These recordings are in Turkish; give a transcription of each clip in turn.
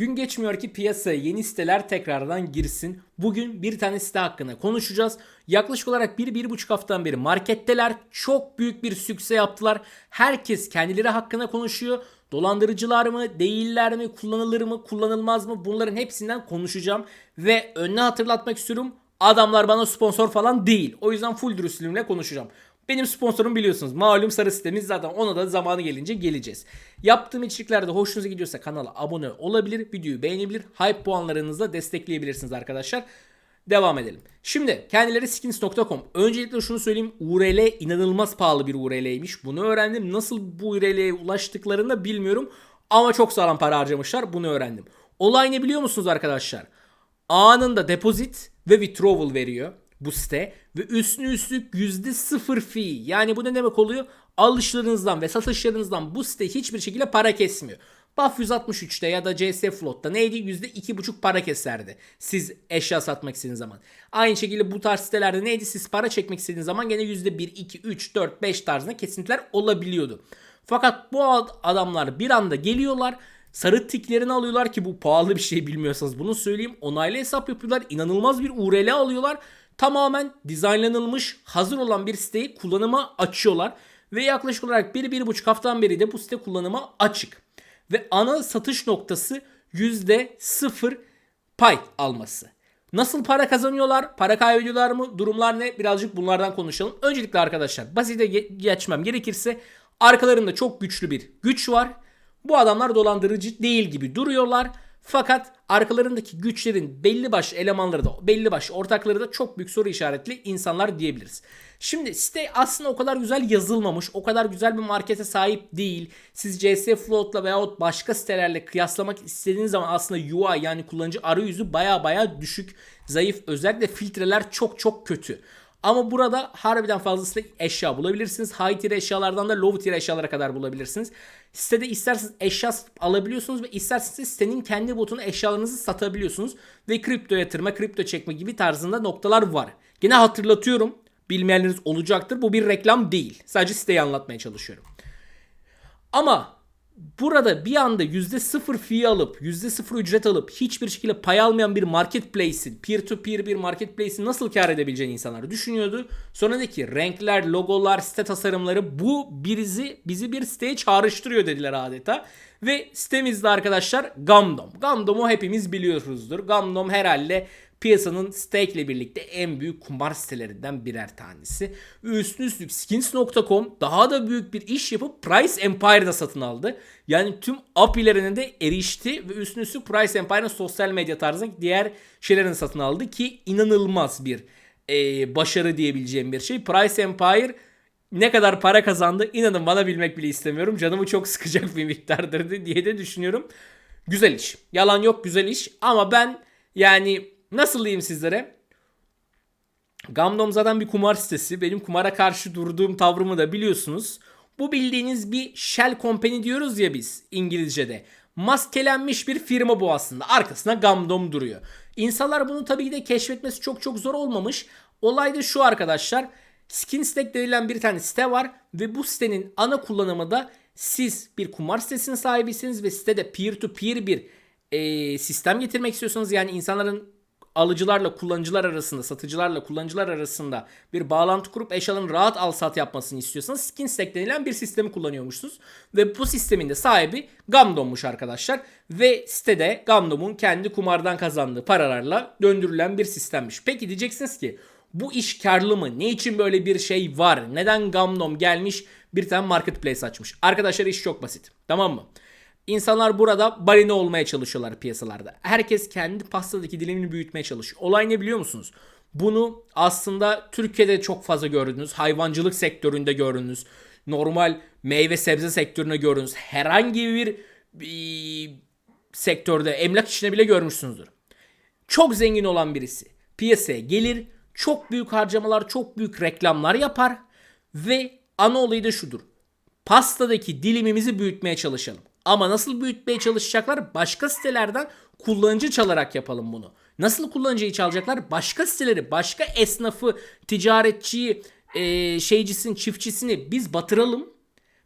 Gün geçmiyor ki piyasaya yeni siteler tekrardan girsin. Bugün bir tane site hakkında konuşacağız. Yaklaşık olarak 1-1,5 haftadan beri marketteler. Çok büyük bir sükse yaptılar. Herkes kendileri hakkında konuşuyor. Dolandırıcılar mı, değiller mi, kullanılır mı, kullanılmaz mı bunların hepsinden konuşacağım. Ve önüne hatırlatmak istiyorum. Adamlar bana sponsor falan değil. O yüzden full dürüstlüğümle konuşacağım. Benim sponsorum biliyorsunuz. Malum sarı sitemiz zaten ona da zamanı gelince geleceğiz. Yaptığım içeriklerde hoşunuza gidiyorsa kanala abone olabilir, videoyu beğenebilir, hype puanlarınızla destekleyebilirsiniz arkadaşlar. Devam edelim. Şimdi kendileri skins.com. Öncelikle şunu söyleyeyim. URL inanılmaz pahalı bir URL'ymiş. Bunu öğrendim. Nasıl bu URL'ye ulaştıklarını da bilmiyorum. Ama çok sağlam para harcamışlar. Bunu öğrendim. Olay ne biliyor musunuz arkadaşlar? Anında deposit ve withdrawal veriyor bu site ve üstüne üstlük %0 fee. Yani bu ne demek oluyor? Alışlarınızdan ve satışlarınızdan bu site hiçbir şekilde para kesmiyor. BAF 163'te ya da CS Float'ta neydi? %2,5 para keserdi. Siz eşya satmak istediğiniz zaman. Aynı şekilde bu tarz sitelerde neydi? Siz para çekmek istediğiniz zaman gene %1, 2, 3, 4, 5 tarzında kesintiler olabiliyordu. Fakat bu adamlar bir anda geliyorlar. Sarı tiklerini alıyorlar ki bu pahalı bir şey bilmiyorsanız bunu söyleyeyim. Onaylı hesap yapıyorlar. İnanılmaz bir URL alıyorlar. Tamamen dizaynlanılmış hazır olan bir siteyi kullanıma açıyorlar. Ve yaklaşık olarak 1-1,5 haftadan beri de bu site kullanıma açık. Ve ana satış noktası %0 pay alması. Nasıl para kazanıyorlar? Para kaybediyorlar mı? Durumlar ne? Birazcık bunlardan konuşalım. Öncelikle arkadaşlar basite geçmem gerekirse arkalarında çok güçlü bir güç var. Bu adamlar dolandırıcı değil gibi duruyorlar. Fakat arkalarındaki güçlerin belli baş elemanları da belli baş ortakları da çok büyük soru işaretli insanlar diyebiliriz. Şimdi site aslında o kadar güzel yazılmamış, o kadar güzel bir markete sahip değil. Siz CS Float'la veyahut başka sitelerle kıyaslamak istediğiniz zaman aslında UI yani kullanıcı arayüzü baya baya düşük, zayıf. Özellikle filtreler çok çok kötü. Ama burada harbiden fazlasıyla eşya bulabilirsiniz. High tier eşyalardan da low tier eşyalara kadar bulabilirsiniz. Sitede isterseniz eşya alabiliyorsunuz ve isterseniz sitenin kendi botunu eşyalarınızı satabiliyorsunuz. Ve kripto yatırma, kripto çekme gibi tarzında noktalar var. Gene hatırlatıyorum. Bilmeyenleriniz olacaktır. Bu bir reklam değil. Sadece siteyi anlatmaya çalışıyorum. Ama burada bir anda %0 fee alıp %0 ücret alıp hiçbir şekilde pay almayan bir marketplace'in peer to peer bir marketplace'in nasıl kar edebileceğini insanlar düşünüyordu. Sonra dedi ki renkler, logolar, site tasarımları bu bizi bizi bir siteye çağrıştırıyor dediler adeta. Ve sitemizde arkadaşlar Gamdom. Gamdom'u hepimiz biliyoruzdur. Gamdom herhalde piyasanın stake ile birlikte en büyük kumar sitelerinden birer tanesi. Ve üstüne üstlük skins.com daha da büyük bir iş yapıp Price Empire'da satın aldı. Yani tüm API'lerine de erişti ve üstüne üstlük Price Empire'ın sosyal medya tarzındaki diğer şeylerini satın aldı ki inanılmaz bir e, başarı diyebileceğim bir şey. Price Empire ne kadar para kazandı inanın bana bilmek bile istemiyorum. Canımı çok sıkacak bir miktardır diye de düşünüyorum. Güzel iş. Yalan yok güzel iş ama ben yani Nasıl diyeyim sizlere? Gamdom zaten bir kumar sitesi. Benim kumara karşı durduğum tavrımı da biliyorsunuz. Bu bildiğiniz bir shell company diyoruz ya biz İngilizce'de. Maskelenmiş bir firma bu aslında. Arkasına Gamdom duruyor. İnsanlar bunu tabii ki de keşfetmesi çok çok zor olmamış. Olay da şu arkadaşlar. Skinstack denilen bir tane site var ve bu sitenin ana kullanımı da siz bir kumar sitesinin sahibisiniz ve sitede peer to peer bir e, sistem getirmek istiyorsanız yani insanların alıcılarla kullanıcılar arasında, satıcılarla kullanıcılar arasında bir bağlantı kurup eşyaların rahat al sat yapmasını istiyorsanız skin stack denilen bir sistemi kullanıyormuşsunuz. Ve bu sistemin de sahibi Gamdom'muş arkadaşlar. Ve sitede Gamdom'un kendi kumardan kazandığı paralarla döndürülen bir sistemmiş. Peki diyeceksiniz ki bu iş karlı mı? Ne için böyle bir şey var? Neden Gamdom gelmiş bir tane marketplace açmış? Arkadaşlar iş çok basit. Tamam mı? İnsanlar burada balina olmaya çalışıyorlar piyasalarda. Herkes kendi pastadaki dilimini büyütmeye çalışıyor. Olay ne biliyor musunuz? Bunu aslında Türkiye'de çok fazla gördünüz. Hayvancılık sektöründe gördünüz. Normal meyve sebze sektöründe gördünüz. Herhangi bir, bir sektörde emlak işine bile görmüşsünüzdür. Çok zengin olan birisi piyasaya gelir, çok büyük harcamalar, çok büyük reklamlar yapar ve ana olayı da şudur. Pastadaki dilimimizi büyütmeye çalışalım. Ama nasıl büyütmeye çalışacaklar? Başka sitelerden kullanıcı çalarak yapalım bunu. Nasıl kullanıcıyı çalacaklar? Başka siteleri, başka esnafı, ticaretçiyi, e, şeycisini, çiftçisini biz batıralım.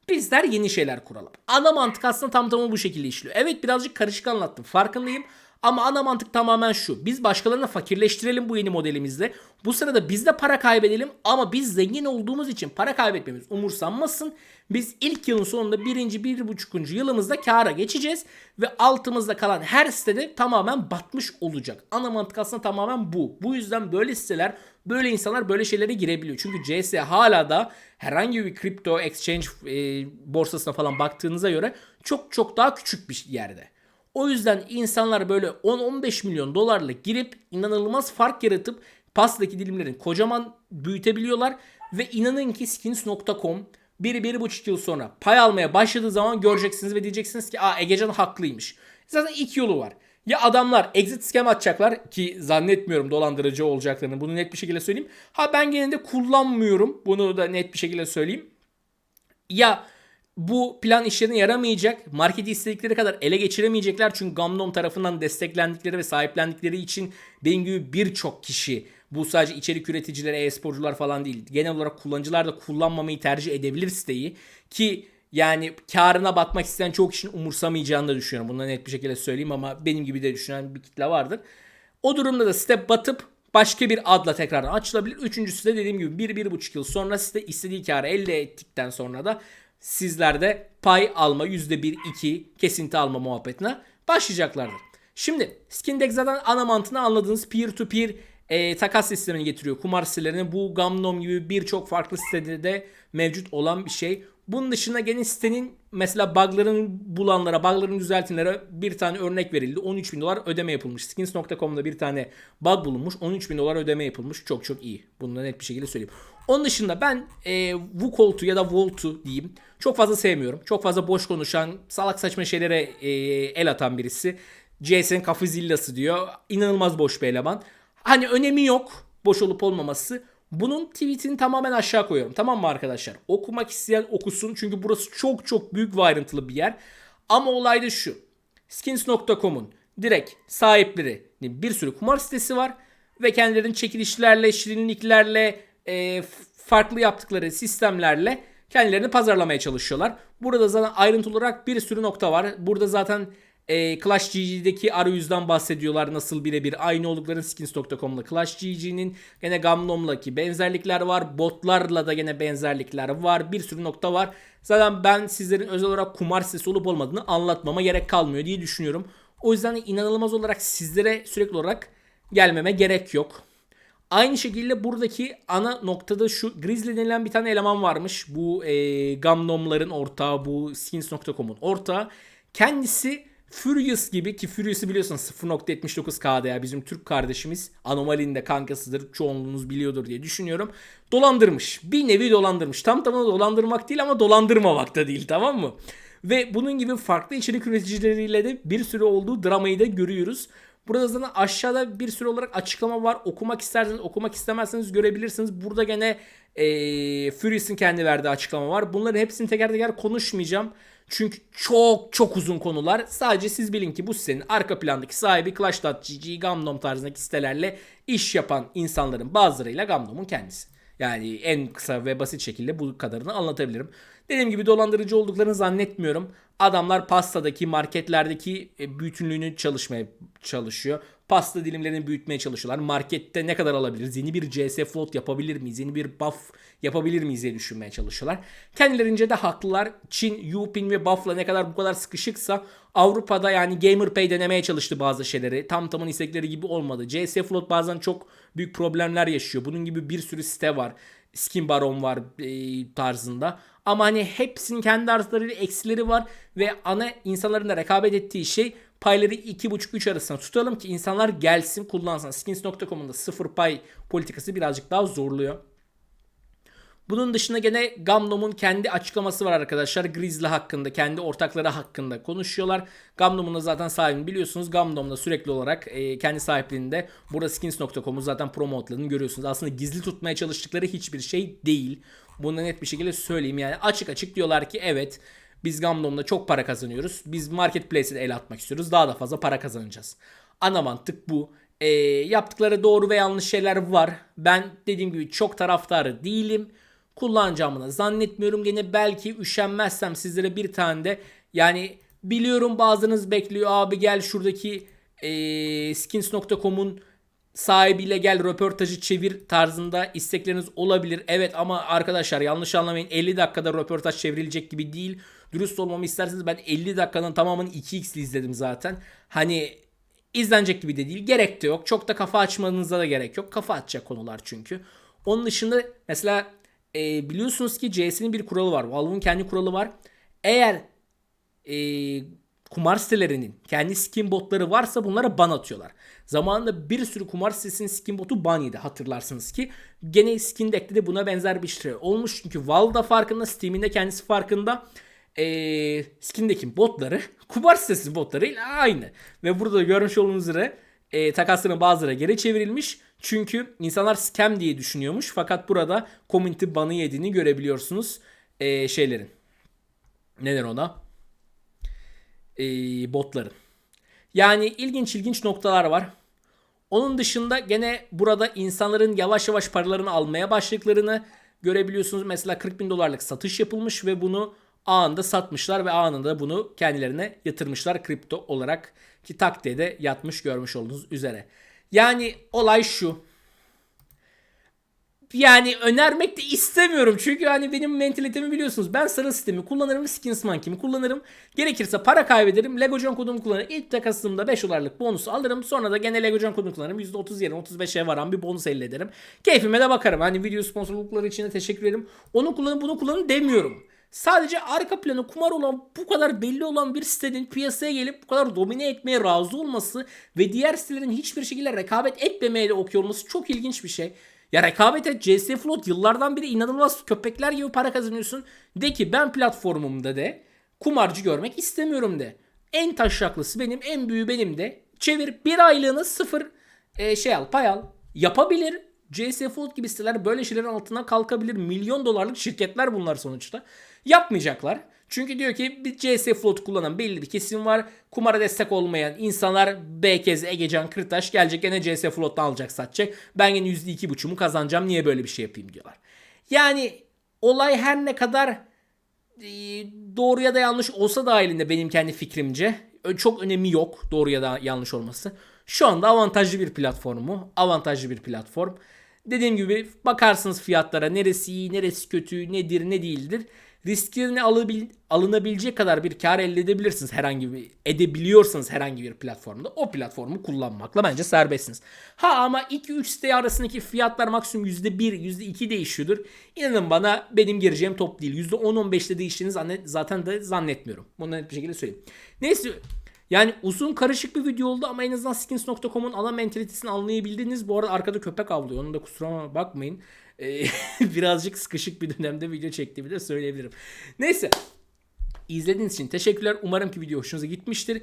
Bizler yeni şeyler kuralım. Ana mantık aslında tam tamı bu şekilde işliyor. Evet birazcık karışık anlattım farkındayım. Ama ana mantık tamamen şu. Biz başkalarını fakirleştirelim bu yeni modelimizde. Bu sırada biz de para kaybedelim ama biz zengin olduğumuz için para kaybetmemiz umursanmasın. Biz ilk yılın sonunda birinci, bir buçukuncu yılımızda kâra geçeceğiz. Ve altımızda kalan her sitede tamamen batmış olacak. Ana mantık aslında tamamen bu. Bu yüzden böyle siteler, böyle insanlar böyle şeylere girebiliyor. Çünkü CS hala da herhangi bir kripto exchange e, borsasına falan baktığınıza göre çok çok daha küçük bir yerde. O yüzden insanlar böyle 10-15 milyon dolarla girip inanılmaz fark yaratıp pastaki dilimlerini kocaman büyütebiliyorlar. Ve inanın ki skins.com bir, bir buçuk yıl sonra pay almaya başladığı zaman göreceksiniz ve diyeceksiniz ki aa Egecan haklıymış. Zaten iki yolu var. Ya adamlar exit scam atacaklar ki zannetmiyorum dolandırıcı olacaklarını bunu net bir şekilde söyleyeyim. Ha ben genelde kullanmıyorum bunu da net bir şekilde söyleyeyim. Ya bu plan işlerine yaramayacak. Marketi istedikleri kadar ele geçiremeyecekler. Çünkü Gamnom tarafından desteklendikleri ve sahiplendikleri için benim gibi birçok kişi bu sadece içerik üreticileri, e-sporcular falan değil. Genel olarak kullanıcılar da kullanmamayı tercih edebilir siteyi. Ki yani karına bakmak isteyen çok kişinin umursamayacağını da düşünüyorum. Bunu net bir şekilde söyleyeyim ama benim gibi de düşünen bir kitle vardır. O durumda da site batıp başka bir adla tekrar açılabilir. Üçüncüsü de dediğim gibi 1-1,5 yıl sonra site istediği karı elde ettikten sonra da sizlerde pay alma %1-2 kesinti alma muhabbetine başlayacaklardır. Şimdi Skindex zaten ana mantığını anladığınız peer to peer e, takas sistemini getiriyor. Kumar sitelerine bu Gamnom gibi birçok farklı sitede de mevcut olan bir şey. Bunun dışında gene sitenin mesela bugların bulanlara, bugların düzeltinlere bir tane örnek verildi. 13 bin dolar ödeme yapılmış. Skins.com'da bir tane bug bulunmuş. 13 bin dolar ödeme yapılmış. Çok çok iyi. Bunu da net bir şekilde söyleyeyim. Onun dışında ben e, WooColl'tu ya da Volt'u diyeyim. Çok fazla sevmiyorum. Çok fazla boş konuşan, salak saçma şeylere e, el atan birisi. CS'nin kafı zillası diyor. İnanılmaz boş bir eleman. Hani önemi yok boş olup olmaması. Bunun tweetini tamamen aşağı koyuyorum. Tamam mı arkadaşlar? Okumak isteyen okusun. Çünkü burası çok çok büyük ve ayrıntılı bir yer. Ama olay da şu. Skins.com'un direkt sahipleri bir sürü kumar sitesi var. Ve kendilerinin çekilişlerle, şirinliklerle, e, farklı yaptıkları sistemlerle kendilerini pazarlamaya çalışıyorlar. Burada zaten ayrıntılı olarak bir sürü nokta var. Burada zaten e, Clash GG'deki arayüzden bahsediyorlar nasıl birebir aynı olduklarını skins.com'la Clash GG'nin gene Gamnom'laki benzerlikler var. Botlarla da gene benzerlikler var. Bir sürü nokta var. Zaten ben sizlerin özel olarak kumar sitesi olup olmadığını anlatmama gerek kalmıyor diye düşünüyorum. O yüzden inanılmaz olarak sizlere sürekli olarak gelmeme gerek yok. Aynı şekilde buradaki ana noktada şu Grizzly denilen bir tane eleman varmış. Bu e, Gamnom'ların ortağı, bu skins.com'un ortağı. Kendisi Furious gibi ki Furious'ı biliyorsunuz 0.79K'da ya bizim Türk kardeşimiz Anomalinin de kankasıdır. Çoğunluğunuz biliyordur diye düşünüyorum. Dolandırmış. Bir nevi dolandırmış. Tam tamına dolandırmak değil ama dolandırmamak da değil tamam mı? Ve bunun gibi farklı içerik üreticileriyle de bir sürü olduğu dramayı da görüyoruz. Burada zaten aşağıda bir sürü olarak açıklama var. Okumak isterseniz okumak istemezseniz görebilirsiniz. Burada gene e, Furious'ın kendi verdiği açıklama var. Bunların hepsini teker teker konuşmayacağım. Çünkü çok çok uzun konular. Sadece siz bilin ki bu sitenin arka plandaki sahibi Clash.gg, Gamnom tarzındaki sitelerle iş yapan insanların bazılarıyla Gamnom'un kendisi. Yani en kısa ve basit şekilde bu kadarını anlatabilirim. Dediğim gibi dolandırıcı olduklarını zannetmiyorum. Adamlar pastadaki, marketlerdeki e, bütünlüğünü çalışmaya çalışıyor. Pasta dilimlerini büyütmeye çalışıyorlar. Markette ne kadar alabiliriz? Yeni bir CS float yapabilir miyiz? Yeni bir buff yapabilir miyiz diye düşünmeye çalışıyorlar. Kendilerince de haklılar. Çin, Yupin ve buff'la ne kadar bu kadar sıkışıksa Avrupa'da yani GamerPay denemeye çalıştı bazı şeyleri. Tam tamın istekleri gibi olmadı. CS float bazen çok büyük problemler yaşıyor. Bunun gibi bir sürü site var. Skin Baron var e, tarzında. Ama hani hepsinin kendi artılarıyla eksileri var ve ana insanların da rekabet ettiği şey payları 2.5-3 arasında tutalım ki insanlar gelsin kullansın. Skins.com'un da sıfır pay politikası birazcık daha zorluyor. Bunun dışında gene Gamnom'un kendi açıklaması var arkadaşlar. Grizzly hakkında, kendi ortakları hakkında konuşuyorlar. Gamnom'un da zaten sahibini biliyorsunuz. Gamnom'da sürekli olarak e, kendi sahipliğinde burada skins.com'u zaten promote'ladığını görüyorsunuz. Aslında gizli tutmaya çalıştıkları hiçbir şey değil. Bunu net bir şekilde söyleyeyim. Yani açık açık diyorlar ki evet biz Gamnom'da çok para kazanıyoruz. Biz marketplace'e el atmak istiyoruz. Daha da fazla para kazanacağız. Ana mantık bu. E, yaptıkları doğru ve yanlış şeyler var. Ben dediğim gibi çok taraftarı değilim. kullanacağımı da zannetmiyorum. Gene belki üşenmezsem sizlere bir tane de yani biliyorum bazınız bekliyor abi gel şuradaki eee, skins.com'un sahibiyle gel röportajı çevir tarzında istekleriniz olabilir. Evet ama arkadaşlar yanlış anlamayın 50 dakikada röportaj çevrilecek gibi değil. Dürüst olmamı isterseniz ben 50 dakikanın tamamını 2x'li izledim zaten. Hani izlenecek gibi de değil. Gerek de yok. Çok da kafa açmanıza da gerek yok. Kafa açacak konular çünkü. Onun dışında mesela e, biliyorsunuz ki CS'nin bir kuralı var. Valve'ın kendi kuralı var. Eğer e, kumar sitelerinin kendi skin botları varsa bunlara ban atıyorlar. Zamanında bir sürü kumar sitesinin skin botu ban yedi hatırlarsınız ki. Gene Skin Deck'te de buna benzer bir şey olmuş. Çünkü Valve da farkında, Steam'in de kendisi farkında. Ee, Skin Deck'in botları kumar sitesi botlarıyla aynı. Ve burada da görmüş olduğunuz üzere e, takasların bazıları geri çevrilmiş. Çünkü insanlar scam diye düşünüyormuş. Fakat burada community banı yediğini görebiliyorsunuz e, şeylerin. Neden ona? E, botların. Yani ilginç ilginç noktalar var. Onun dışında gene burada insanların yavaş yavaş paralarını almaya başladıklarını görebiliyorsunuz. Mesela 40 bin dolarlık satış yapılmış ve bunu anında satmışlar ve anında bunu kendilerine yatırmışlar kripto olarak ki taktiğe de yatmış görmüş olduğunuz üzere. Yani olay şu. Yani önermek de istemiyorum. Çünkü hani benim mentalitemi biliyorsunuz. Ben sarı sistemi kullanırım. Skins Monkey'mi kullanırım. Gerekirse para kaybederim. Lego John kodumu kullanırım. İlk takasımda 5 dolarlık bonusu alırım. Sonra da gene Lego John kodumu kullanırım. %30 yerine 35'e varan bir bonus elde ederim. Keyfime de bakarım. Hani video sponsorlukları için de teşekkür ederim. Onu kullanın bunu kullanın demiyorum. Sadece arka planı kumar olan bu kadar belli olan bir sitenin piyasaya gelip bu kadar domine etmeye razı olması ve diğer sitelerin hiçbir şekilde rekabet etmemeye de okuyor olması çok ilginç bir şey. Ya rekabet et CS Float yıllardan beri inanılmaz köpekler gibi para kazanıyorsun. De ki ben platformumda de kumarcı görmek istemiyorum de. En taşraklısı benim en büyüğü benim de. Çevir bir aylığını sıfır e, şey al pay al. Yapabilir. CS Float gibi siteler böyle şeylerin altına kalkabilir. Milyon dolarlık şirketler bunlar sonuçta. Yapmayacaklar. Çünkü diyor ki bir CS Float kullanan belli bir kesim var. Kumara destek olmayan insanlar BKZ, Egecan, Kırtaş gelecek gene CS Float'tan alacak satacak. Ben yine %2,5'umu kazanacağım niye böyle bir şey yapayım diyorlar. Yani olay her ne kadar e, doğru ya da yanlış olsa dahilinde benim kendi fikrimce çok önemi yok doğru ya da yanlış olması. Şu anda avantajlı bir platformu, avantajlı bir platform. Dediğim gibi bakarsınız fiyatlara neresi iyi, neresi kötü, nedir, ne değildir. Risklerini alıbil, alınabilecek kadar bir kar elde edebilirsiniz herhangi bir edebiliyorsanız herhangi bir platformda o platformu kullanmakla bence serbestsiniz. Ha ama 2-3 site arasındaki fiyatlar maksimum %1, %2 değişiyordur. İnanın bana benim gireceğim top değil. %10-15'te değiştiğini zaten de zannetmiyorum. Bunu net bir şekilde söyleyeyim. Neyse yani uzun karışık bir video oldu ama en azından skins.com'un ana mentalitesini anlayabildiniz. Bu arada arkada köpek avlıyor. Onun da kusuruma bakmayın. Ee, birazcık sıkışık bir dönemde video çektiğimi de söyleyebilirim. Neyse. İzlediğiniz için teşekkürler. Umarım ki video hoşunuza gitmiştir.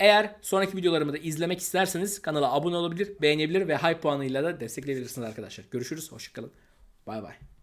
Eğer sonraki videolarımı da izlemek isterseniz kanala abone olabilir, beğenebilir ve hype puanıyla da destekleyebilirsiniz arkadaşlar. Görüşürüz. Hoşçakalın. Bay bay.